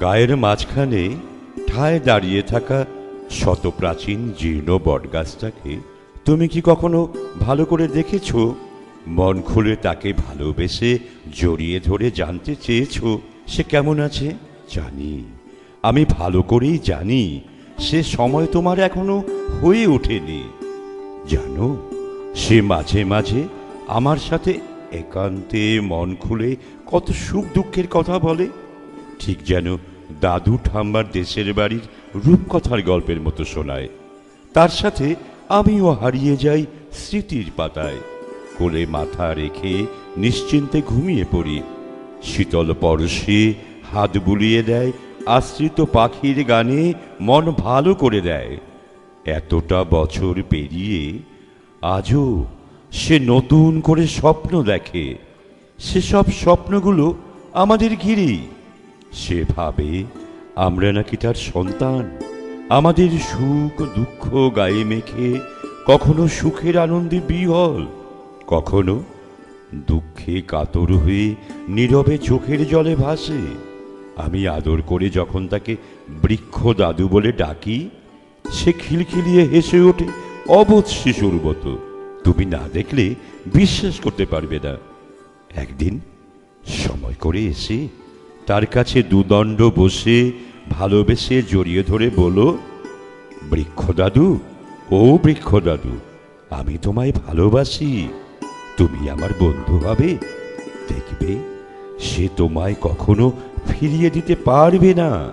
গায়ের মাঝখানে ঠায় দাঁড়িয়ে থাকা শত প্রাচীন জীর্ণ বটগাছটাকে তুমি কি কখনো ভালো করে দেখেছ? মন খুলে তাকে ভালোবেসে জড়িয়ে ধরে জানতে চেয়েছো সে কেমন আছে? জানি। আমি ভালো করেই জানি, সে সময় তোমার এখনও হয়ে ওঠেনি। জানো, সে মাঝে মাঝে আমার সাথে একান্তে মন খুলে কত সুখ দুঃখের কথা বলে। ঠিক যেন দাদু ঠাম্মার দেশের বাড়ির রূপকথার গল্পের মতো শোনায়। তার সাথে আমিও হারিয়ে যাই স্মৃতির পাতায়। কোলে মাথা রেখে নিশ্চিন্তে ঘুমিয়ে পড়ি। শীতল পরশে হাত বুলিয়ে দেয়, আশ্রিত পাখির গানে মন ভালো করে দেয়। এতটা বছর পেরিয়ে আজও সে নতুন করে স্বপ্ন দেখে। সেসব স্বপ্নগুলো আমাদের ঘিরেই। সে ভাবে আমরা নাকি তার সন্তান। আমাদের সুখ দুঃখ গায়ে মেখে কখনো সুখের আনন্দে বিহল, কখনো দুঃখে কাতর হয়ে নীরবে চোখের জলে ভাসে। আমি আদর করে যখন তাকে বৃক্ষ দাদু বলে ডাকি, সে খিলখিলিয়ে হেসে ওঠে, অবোধ শিশুর মতো, তুমি না দেখলে বিশ্বাস করতে পারবে না। একদিন সময় করে এসে তার কাছে দুদণ্ড বসে ভালোবেসে জড়িয়ে ধরে বলো বৃক্ষ দাদু ও বৃক্ষ দাদু আমি তোমায় ভালোবাসি। তুমি আমার বন্ধু হবে। দেখবে, সে তোমায় কখনো ফিরিয়ে দিতে পারবে না।